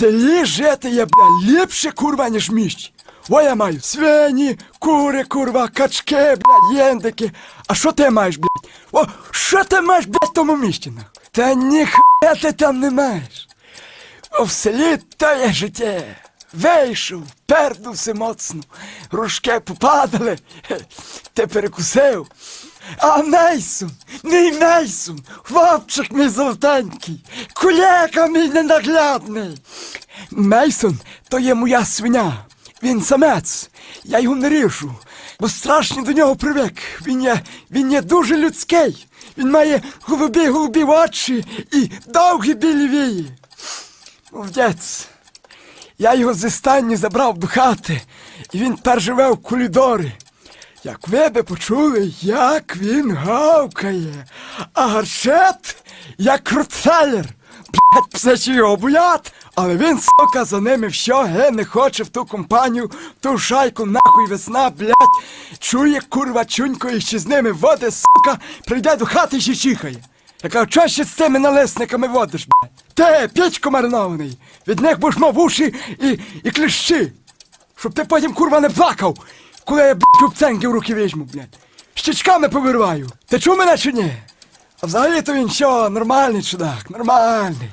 селі жити є, бля, ліпше, курва, ніж місті. О, я маю свині, кури, курва, качки, бля, єндики. А що ти маєш, блядь? О, що ти маєш, блядь, в тому місті? Та ніхуя ти там не маєш. О, в селі то є життя. Вийшов, пердувся моцно, грушки попадали, ти перекусив. А Мейсон, мій Мейсон, хлопчик мій золотенький, кулека мій ненаглядний. Мейсон то є моя свиня. Він самець. Я його не ріжу, бо страшно до нього привик. Він є, він є дуже людський. Він має голубі голубі очі і довгі білі вії. Молодець. Я його зі стайні забрав до хати, і він тепер живе в кулідорі. Як ви би почули, як він гавкає, а гарчет, як Блять, псечі його боять, але він, сука, за ними все, ге, не хоче в ту компанію, ту шайку, нахуй весна, блять. Чує, курва, чунько, і ще з ними води, сука, прийде до хати і ще чихає. Я кажу, чого ще з цими налесниками водиш, блядь? Ти, пічко маринований, від них будеш мав уші і, і кліщі. Щоб ти потім, курва, не плакав, коли я, блядь, обценьки в руки візьму, блядь. Щічками повирваю. Ти чув мене чи ні? А взагалі-то він що, нормальний чудак, нормальний.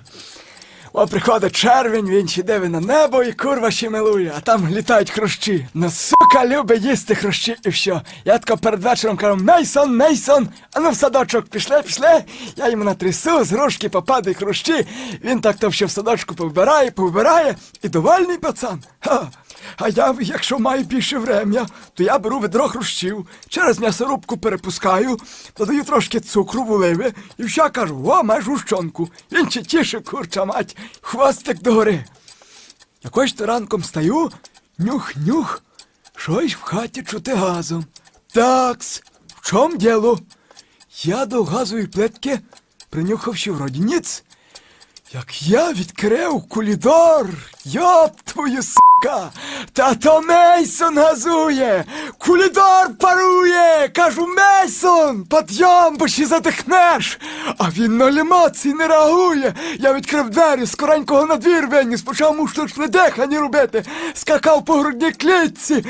О, приходить червень, він ще диви на небо і курва ще милує, а там літають хрущі. Ну, сука, любить їсти хрущі і все. Я тако перед вечором кажу, Мейсон, Мейсон, а ну в садочок пішли, пішли. Я йому натрясу, з грушки попадають хрущі. Він так то все в садочку повбирає, повбирає, і довольний пацан. Ха. А я, якщо маю більше врем'я, то я беру ведро хрущів, через м'ясорубку перепускаю, додаю трошки цукру в оливи і все кажу, о, маєш гущонку. Він ще тіше, курча мать, хвостик догори. Якось то ранком стаю, нюх-нюх, щось в хаті чути газом. Такс, в чом діло? Я до газової плитки принюхавши вроді ніц. Як я відкрив кулідор, йоп твою сука, та то Мейсон газує, кулідор парує, кажу Мейсон, підйом, бо ще задихнеш. А він на емоцій не реагує. Я відкрив двері, скоренького на двір виніс, почав му штучне дихання робити, скакав по грудній клітці,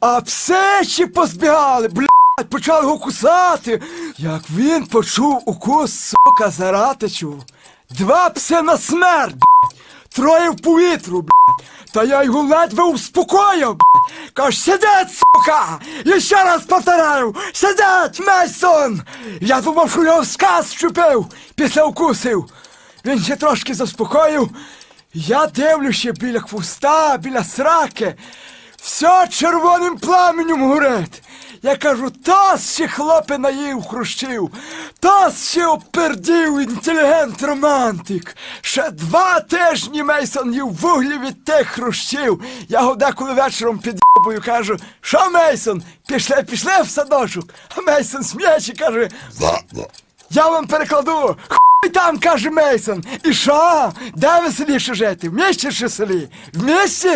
а пси ще позбігали, бля. Почав його кусати. Як він почув укус, сука, заратичу. Два пси на смерть, блядь. Троє в повітру, блядь. Та я його ледве успокоїв, блядь. Каж, сидять, сука! Я ще раз повторяю, сидять, Мейсон! Я думав, що його сказ щупив після укусів. Він ще трошки заспокоїв. Я дивлюся біля хвоста, біля сраки. Все червоним пламенем горить. Я кажу, та ще хлопи наїв хрущів, та ще опердів інтелігент романтик. Ще два тижні Мейсон їв вуглі від тих хрущів. Я його деколи вечором під'єбую, кажу, що Мейсон, пішли, пішли в садочок. А Мейсон сміється, каже, я вам перекладу. Там, каже Мейсон. І що? Де веселіше жити? В місті чи селі? В місті?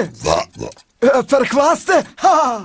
Е, Перекласти? Ха!